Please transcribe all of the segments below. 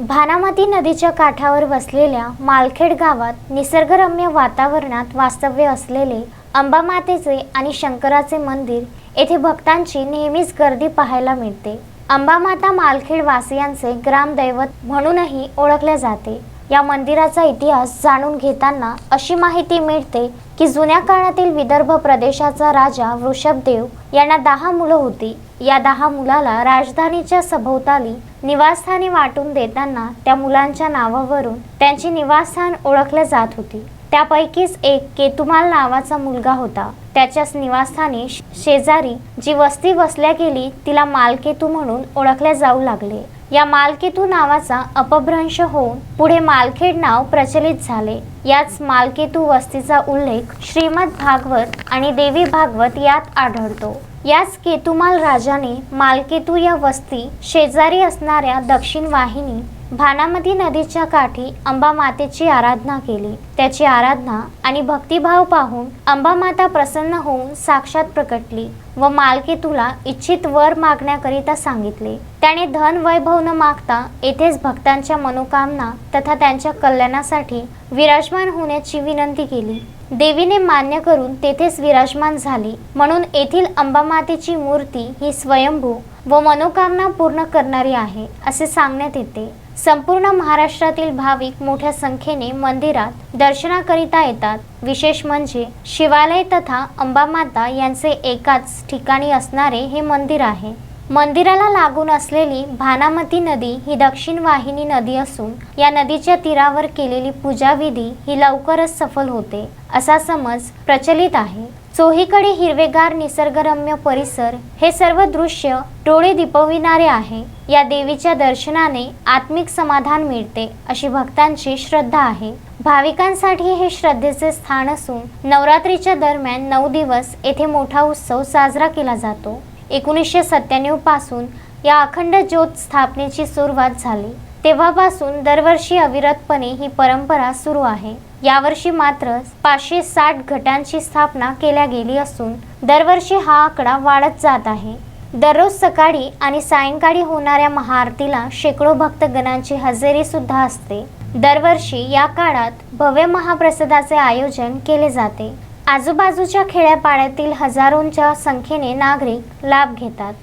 भानामती नदीच्या काठावर वसलेल्या मालखेड गावात निसर्गरम्य वातावरणात वास्तव्य असलेले अंबामातेचे आणि शंकराचे मंदिर येथे भक्तांची नेहमीच गर्दी पाहायला मिळते. अंबामाता मालखेड वासियांचे ग्रामदैवत म्हणूनही ओळखले जाते. या मंदिराचा इतिहास जाणून घेताना अशी माहिती मिळते की जुन्या काळातील विदर्भ प्रदेशाचा राजा वृषभदेव यांना दहा मुलं होती. या दहा मुलाला राजधानीच्या सभोवताली निवासस्थाने वाटून देताना त्या मुलांच्या नावावरून त्यांची निवासस्थान ओळखले जात होती. त्यापैकीच एक केतुमाल नावाचा मुलगा होता. त्याच्याच निवासस्थानी शेजारी जी वस्ती वसल्या गेली तिला मालकेतू म्हणून ओळखले जाऊ लागले. या मालकेतू नावाचा अपभ्रंश होऊन पुढे मालखेड नाव प्रचलित झाले. याच मालकेतू वस्तीचा उल्लेख श्रीमद भागवत आणि देवी भागवत यात आढळतो. याच केतुमाल राजाने मालकेतू या वस्ती शेजारी असणाऱ्या दक्षिण वाहिनी भानामती नदीच्या काठी अंबा मातेची आराधना केली. त्याची आराधना आणि भक्तिभाव पाहून अंबा माता प्रसन्न होऊन साक्षात प्रकटली व मालकेतूला इच्छित वर मागण्याकरिता सांगितले. त्याने धन वैभव न मागता येथेच भक्तांच्या मनोकामना तथा त्यांच्या कल्याणासाठी विराजमान होण्याची विनंती केली. देवीने मान्य करून तेथेच विराजमान झाली. म्हणून येथील अंबामातेची मूर्ती ही स्वयंभू व मनोकामना पूर्ण करणारी आहे असे सांगण्यात येते. संपूर्ण महाराष्ट्रातील भाविक मोठ्या संख्येने मंदिरात दर्शनाकरिता येतात. विशेष म्हणजे शिवालय तथा अंबामाता यांचे एकाच ठिकाणी असणारे हे मंदिर आहे. मंदिराला लागून असलेली भानामती नदी ही दक्षिण वाहिनी नदी असून या नदीच्या तीरावर केलेली पूजाविधी ही लवकरच सफल होते असा समज प्रचलित आहे. चोहीकडे हिरवेगार निसर्गरम्य परिसर हे सर्व दृश्य डोळे दिपविणारे आहे. या देवीच्या दर्शनाने आत्मिक समाधान मिळते अशी भक्तांची श्रद्धा आहे. भाविकांसाठी हे श्रद्धेचे स्थान असून नवरात्रीच्या दरम्यान नऊ दिवस येथे मोठा उत्सव साजरा केला जातो. एकोणीसशे सत्त्याण्णवपासून या अखंड ज्योत स्थापनेची सुरुवात झाली. तेव्हापासून दरवर्षी अविरतपणे ही परंपरा सुरू आहे. यावर्षी मात्र पाचशे साठ घटांची स्थापना केल्या गेली असून दरवर्षी हा आकडा वाढत जात आहे. दररोज सकाळी आणि सायंकाळी होणाऱ्या महाआरतीला शेकडो भक्तगणांची हजेरी सुद्धा असते. दरवर्षी या काळात भव्य महाप्रसादाचे आयोजन केले जाते. आजूबाजूच्या खेड्यापाड्यातील हजारोंच्या संख्येने नागरिक लाभ घेतात.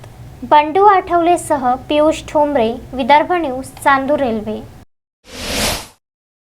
बंडू आठवलेसह पियुष ठोंबरे विदर्भ न्यूज चांदूर रेल्वे.